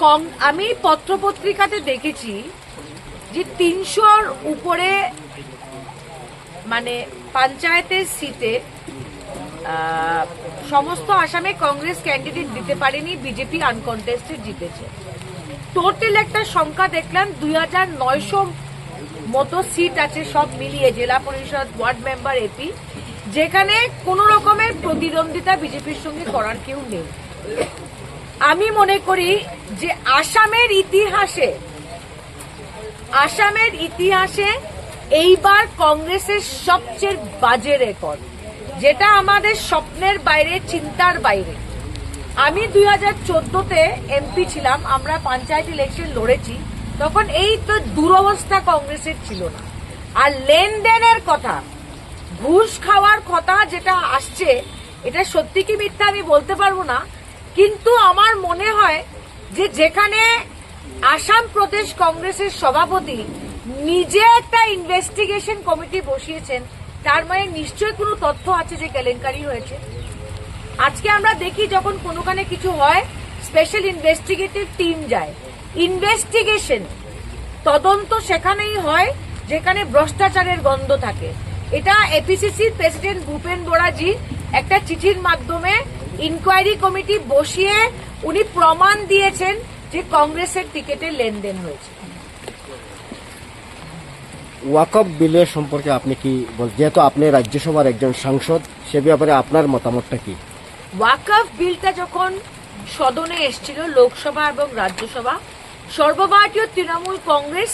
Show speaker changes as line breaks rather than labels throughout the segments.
কং- আমি পত্রপত্রিকাতে দেখেছি যে তিনশোর উপরে মানে পঞ্চায়েতের সিটে সমস্ত আসামে কংগ্রেস ক্যান্ডিডেট দিতে পারেনি, বিজেপি আনকন্টেস্টেড জিতেছে। টোটাল একটা সংখ্যা দেখলাম, দুই হাজার নয়শো মতো সিট আছে সব মিলিয়ে, জেলা পরিষদ, ওয়ার্ড মেম্বার এপি যেখানে কোনো রকমের প্রতিদ্বন্দ্বিতা বিজেপির সঙ্গে করার কেউ নেই। আমি মনে করি যে আসামের ইতিহাসে আসামের ইতিহাসে এইবার কংগ্রেসের সবচেয়ে বাজে রেকর্ড, যেটা আমাদের স্বপ্নের বাইরে, চিন্তার বাইরে। আমি দুই হাজার চোদ্দতে এমপি ছিলাম, আমরা পঞ্চায়েত ইলেকশন লড়েছি, তখন এই তো দুরবস্থা কংগ্রেসের ছিল না। আর লেনদেনের কথা, ঘুষ খাওয়ার কথা যেটা আসছে, এটা সত্যি কি মিথ্যা আমি বলতে পারব না কিন্তু আমার মনে হয় যে যেখানে আসাম প্রদেশ কংগ্রেসের সভাপতি নিজে একটা ইনভেস্টিগেশন কমিটি বসিয়েছেন, তার মানে নিশ্চয়ই কোনো তথ্য আছে যে কেলেঙ্কারি হয়েছে। আজকে আমরা দেখি যখন কোনোখানে কিছু হয় স্পেশাল ইনভেস্টিগেটিভ টিম যায়। ইনভেস্টিগেশন তদন্ত সেখানেই হয় যেখানে ভ্রষ্টাচারের গন্ধ থাকে। এটা এপিসিসির প্রেসিডেন্ট ভূপেন বোরাজি একটা চিঠির মাধ্যমে ইনকোয়ারি কমিটি বসিয়ে উনি প্রমাণ দিয়েছেন যে কংগ্রেসের টিকিটে লেনদেন হয়েছে।
ওয়াকফ বিলের সম্পর্কে আপনি কি বল যেহেতু আপনি রাজ্যসভার একজন সাংসদ সে ব্যাপারে আপনার মতামতটা কি?
ওয়াকফ বিলটা যখন সদনে এসেছিল লোকসভা এবং রাজ্যসভা সর্বভারতীয় তৃণমূল কংগ্রেস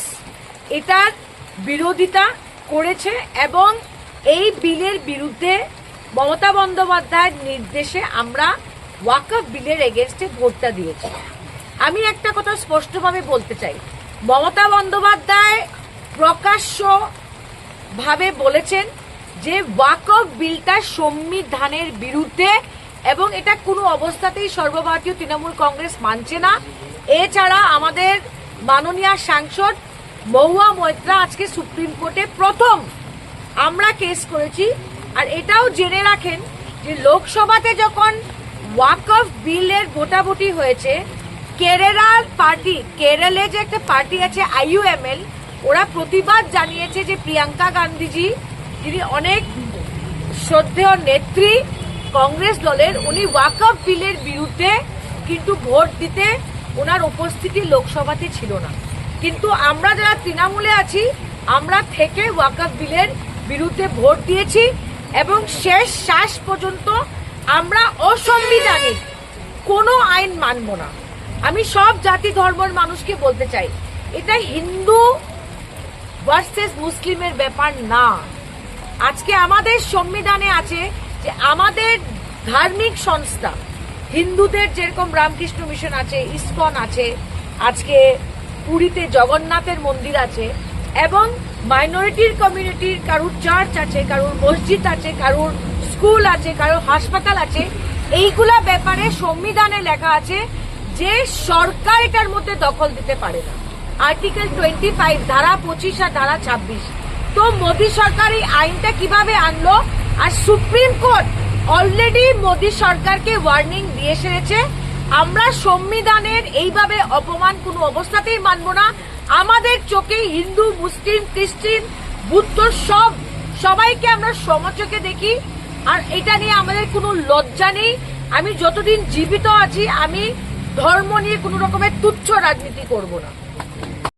এটার বিরোধিতা করেছে এবং এই বিলের বিরুদ্ধে মমতা বন্দ্যোপাধ্যায়ের নির্দেশে আমরা ওয়াকফ বিলের এগেনস্টে ভোটটা দিয়েছি। আমি একটা কথা স্পষ্টভাবে বলতে চাই। মমতা বন্দ্যোপাধ্যায় প্রকাশ্য ভাবে বলেছেন যে ওয়াকফ বিলটা সংবিধানের বিরুদ্ধে এবং এটা কোনো অবস্থাতেই সর্বভারতীয় তৃণমূল কংগ্রেস মানছে না। এছাড়া আমাদের মাননীয় সাংসদ মহুয়া মৈত্রা আজকে সুপ্রিম কোর্টে প্রথম আমরা কেস করেছি আর এটাও জেনে রাখেন যে লোকসভাতে যখন ওয়াক ওয়াকফ বিলের ভোটাভুটি হয়েছে, কেরালার পার্টি কেরলে যে একটা পার্টি আছে আইইউএমএল ওরা প্রতিবাদ জানিয়েছে যে প্রিয়াঙ্কা গান্ধীজি, যিনি অনেক শ্রদ্ধেয় নেত্রী কংগ্রেস দলের, উনি ওয়াক ওয়াকফ বিলের বিরুদ্ধে কিন্তু ভোট দিতে ওনার উপস্থিতি লোকসভাতে ছিল না। কিন্তু আমরা যারা তৃণমূলে আছি, আমরা থেকে ওয়াকফ বিলের বিরুদ্ধে ভোট দিয়েছি। এবং শেষ শ্বাস পর্যন্ত আমরা অসংবিধানিক কোনো আইন মানব না। আমি সব জাতি, ধর্মের মানুষকে বলতে চাই, এটা হিন্দু ভার্সেস মুসলিমের ব্যাপার না। আজকে আমাদের সংবিধানে আছে যে আমাদের ধার্মিক সংস্থা, হিন্দুদের যেরকম রামকৃষ্ণ মিশন আছে, ইস্কন আছে, আজকে পুরীতে জগন্নাথের মন্দির আছে এবং মাইনরিটির কমিউনিটির কারুর চার্চ আছে, কারুর মসজিদ আছে, কারুর স্কুল আছে, কারুর হাসপাতাল আছে, এইগুলা ব্যাপারে সংবিধানে লেখা আছে যে সরকার এটার মধ্যে দখল দিতে পারে না। আর্টিকেল টোয়েন্টি ফাইভ ধারা পঁচিশ আর ধারা ছাব্বিশ। তো মোদী সরকার এই আইনটা কীভাবে আনলো? আর সুপ্রিম কোর্ট অলরেডি মোদী সরকারকে ওয়ার্নিং দিয়ে সেরেছে আমরা সংবিধানের এইভাবে অপমান কোনো অবস্থাতেই মানব না। আমাদের চোখে হিন্দু, মুসলিম, খ্রিস্টান, বুদ্ধ সব সবাইকে আমরা সমচোখে দেখি। আর এটা নিয়ে আমাদের কোনো লজ্জা নেই। আমি যতদিন জীবিত আছি, আমি ধর্ম নিয়ে কোনো রকমের তুচ্ছ রাজনীতি করব না।